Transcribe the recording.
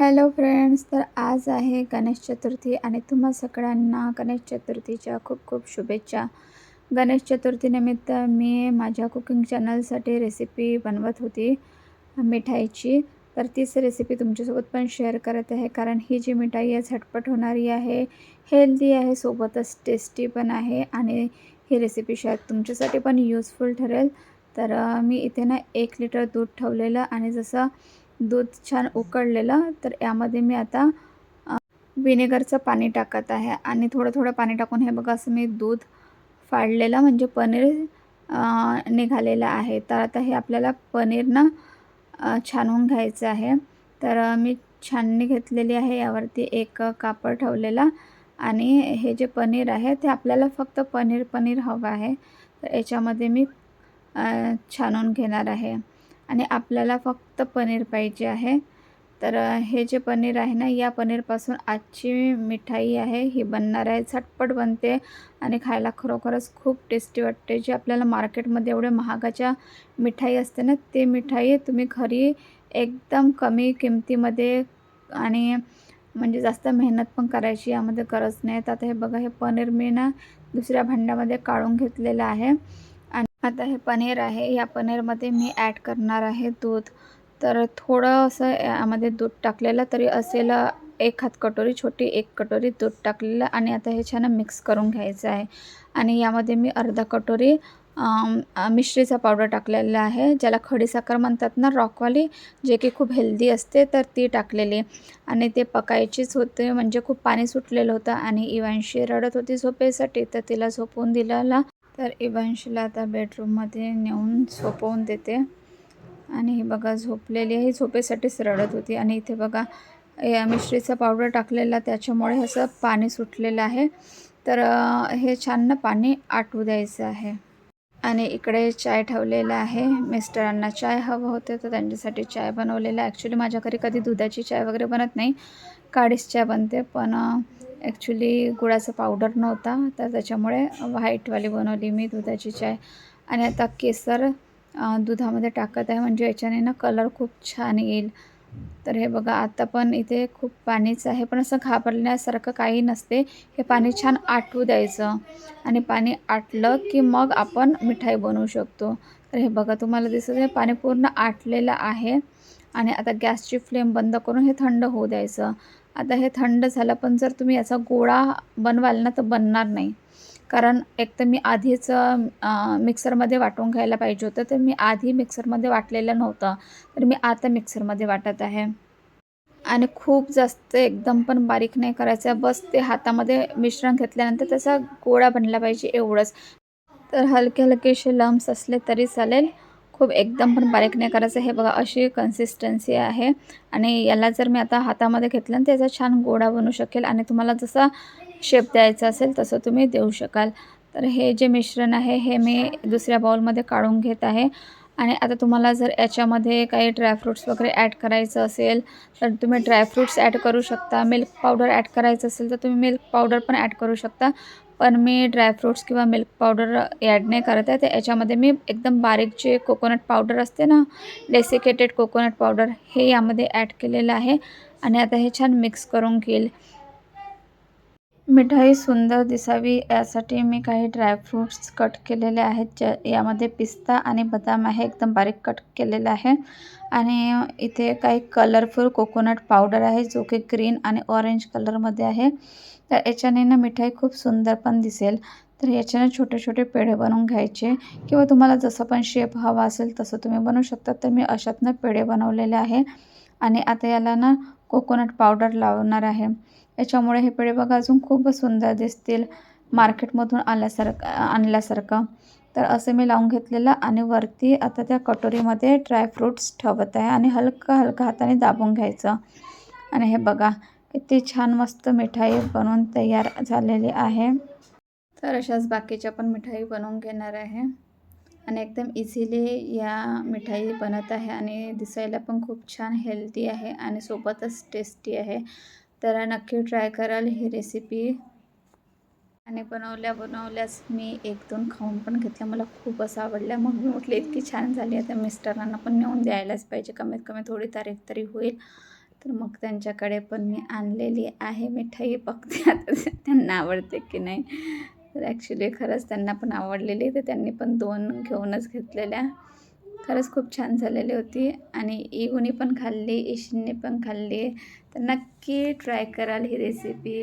Hello friends तर आज आहे गणेश चतुर्थी आणि तुम्हा सगळ्यांना गणेश चतुर्थीच्या खूप खूप शुभेच्छा. गणेश चतुर्थीनिमित्त मी माझ्या कुकिंग चॅनलसाठी रेसिपी बनवत होती मिठाईची. तर तीच रेसिपी तुमच्यासोबत पण शेअर करत आहे कारण ही जी मिठाई आहे झटपट होणारी आहे हेल्दी आहे सोबतच टेस्टी पण आहे आणि ही रेसिपी शायद तुमच्यासाठी पण यूजफुल ठरेल. तर मी इथे ना एक लिटर दूध ठेवलेलं आणि जसं दूध छान उकळलेलं तर यामध्ये मी आता विनेगरचं पाणी टाकत आहे. आणि थोडं थोडं पाणी टाकून हे बघा असं मी दूध फाडलेलं म्हणजे पनीर निघालेलं आहे. तर आता हे आपल्याला पनीर ना छानवून घ्यायचं आहे. तर मी छाननी घेतलेली आहे. यावरती एक कापड ठेवलेला आणि हे जे पनीर आहे ते आपल्याला फक्त पनीर पनीर हवं आहे. तर याच्यामध्ये मी छानून घेणार आहे. आणि आपल्याला फक्त पनीर पाहिजे आहे. तर हे जे पनीर आहे ना या पनीरपासून आजची मिठाई आहे ही बनणार आहे झटपट बनते आणि खायला खरोखरच खूप टेस्टी वाटते. जे आपल्याला मार्केटमध्ये एवढ्या महागाच्या मिठाई असते ना ते मिठाई तुम्ही घरी एकदम कमी किमतीमध्ये आणि म्हणजे जास्त मेहनत पण करायची यामध्ये गरज नाही. तर आता हे बघा हे पनीर मी ना दुसऱ्या भांड्यामध्ये काढून घेतलेलं आहे. आता हे पनीर आहे. या पनीरमध्ये मी ॲड करणार आहे दूध. तर थोडं असं यामध्ये दूध टाकलेलं तरी असेल. एक हात कटोरी छोटी एक कटोरी दूध टाकलेलं आणि आता हे छान मिक्स करून घ्यायचं आहे. आणि यामध्ये मी अर्धा कटोरी मिश्रीचा पावडर टाकलेला आहे ज्याला खडीसाखर म्हणतात ना रॉकवाली जे की खूप हेल्दी असते तर ती टाकलेली. आणि ते पकायचीच होते म्हणजे खूप पाणी सुटलेलं होतं आणि इवांशी रडत होती झोपेसाठी तर तिला झोपवून दिलेला तर इवांशीला आता बेडरूममध्ये नेऊन झोपवून देते. आणि ही बघा झोपलेली आहे. ही झोपेसाठीच रडत होती. आणि इथे बघा या मिश्रीचा पावडर टाकलेला त्याच्यामुळे असं पाणी सुटलेलं आहे. तर हे छान पाणी आटू द्यायचं आहे. आणि इकडे चाय ठेवलेला आहे. मिस्टरांना चाय हवं होते तर त्यांच्यासाठी चाय बनवलेला ॲक्च्युली माझ्या घरी कधी दुधाची चाय वगैरे बनत नाही. काळीच चाय बनते पण ॲक्च्युली गुळाचा पावडर नव्हता तर त्याच्यामुळे व्हाईटवाली बनवली मी दुधाची चाय. आणि आता केसर दुधामध्ये टाकत आहे म्हणजे याच्याने ना कलर खूप छान येईल. तर हे बघा आता पण इथे खूप पाणीच आहे पण असं घाबरण्यासारखं काही नसते. हे पाणी छान आटवू द्यायचं. आणि पाणी आटलं की मग आपण मिठाई बनवू शकतो. तर हे बघा तुम्हाला दिसत आहे पाणी पूर्ण आटलेलं आहे. आणि आता गॅसची फ्लेम बंद करून हे थंड होऊ द्यायचं. आता हे थंड झालं पण जर तुम्ही याचा गोळा बनवाल ना तर बनणार नाही. कारण एक तर मी आधीच मिक्सरमध्ये वाटून घ्यायला पाहिजे होतं तर मी आधी मिक्सरमध्ये वाटलेलं नव्हतं तर मी आता मिक्सरमध्ये वाटत आहे. आणि खूप जास्त एकदम पण बारीक नाही करायचं आहे बस ते हातामध्ये मिश्रण घेतल्यानंतर त्याचा गोळा बनला पाहिजे एवढंच. तर हलके हलकेसे लम्स असले तरी चालेल. खूप एकदम पण बारीक नाही करायचं. हे बघा अशी कन्सिस्टन्सी आहे. आणि याला जर मी आता हातामध्ये घेतलं ना त्याचा छान गोडा बनू शकेल. आणि तुम्हाला जसा शेप द्यायचा असेल तसं तुम्ही देऊ शकाल. तर हे जे मिश्रण आहे हे मी दुसऱ्या बाउलमध्ये काढून घेत आहे. आणि आता तुम्हाला जर याच्यामध्ये काही ड्रायफ्रूट्स वगैरे ॲड करायचं असेल तर तुम्ही ड्रायफ्रूट्स ॲड करू शकता. मिल्क पावडर ॲड करायचं असेल तर तुम्ही मिल्क पावडर पण ॲड करू शकता. पण मी ड्रायफ्रूट्स किंवा मिल्क पावडर ॲड नाही करत आहे. तर याच्यामध्ये मी एकदम बारीक जे कोकोनट पावडर असते ना डेसिकेटेड कोकोनट पावडर हे यामध्ये ॲड केलेलं आहे. आणि आता हे छान मिक्स करून घेईल. मिठाई सुंदर दिसावी यासाठी मी काही ड्रायफ्रूट्स कट केलेले आहेत ज्या यामध्ये पिस्ता आणि बदाम आहे एकदम बारीक कट केलेला आहे. आणि इथे काही कलरफुल कोकोनट पावडर आहे जो की ग्रीन आणि ऑरेंज कलरमध्ये आहे. तर याच्याने ना मिठाई खूप सुंदर पण दिसेल. तर याच्याने छोटे छोटे पेढे बनवून घ्यायचे. किंवा तुम्हाला जसं पण शेप हवा असेल तसं तुम्ही बनवू शकता. तर मी अशातनं पेढे बनवलेले आहे. आणि आता याला ना कोकोनट पावडर लावणार आहे. याच्यामुळे हे पेढे बघा अजून खूपच सुंदर दिसतील. मार्केटमधून आल्यासारखं आणल्यासारखं. तर असं मी लावून घेतलेलं आणि वरती आता त्या कटोरीमध्ये ड्रायफ्रूट्स ठेवत आहे आणि हलकं हलकं हाताने दाबून घ्यायचं. आणि हे बघा किती छान मस्त मिठाई बनवून तयार झालेली आहे. तर अशाच बाकीच्या पण मिठाई बनवून घेणार आहे. आणि एकदम इझिली या मिठाई बनत आहे आणि दिसायला पण खूप छान हेल्दी आहे आणि सोबतच टेस्टी आहे. तर नक्की ट्राय कराल ही रेसिपी आणि बनवल्या बनवल्याच मी एक दोन खाऊन पण घेतल्या. मला खूप असं आवडल्या मग मी म्हटलं इतकी छान झाली. आता मिस्टरांना पण नेऊन द्यायलाच पाहिजे. कमीत कमी थोडी तारीख तरी होईल. तर मग त्यांच्याकडे पण मी आणलेली आहे मिठाई. बघते आता त्यांना आवडते की नाही. तर ॲक्च्युली खरंच त्यांना पण आवडलेली तर त्यांनी पण दोन घेऊनच घेतलेल्या. खरंच खूप छान झालेली होती. आणि इगुनी पण खाल्ली इशिनने पण खाल्ली. तर नक्की ट्राय कराल ही रेसिपी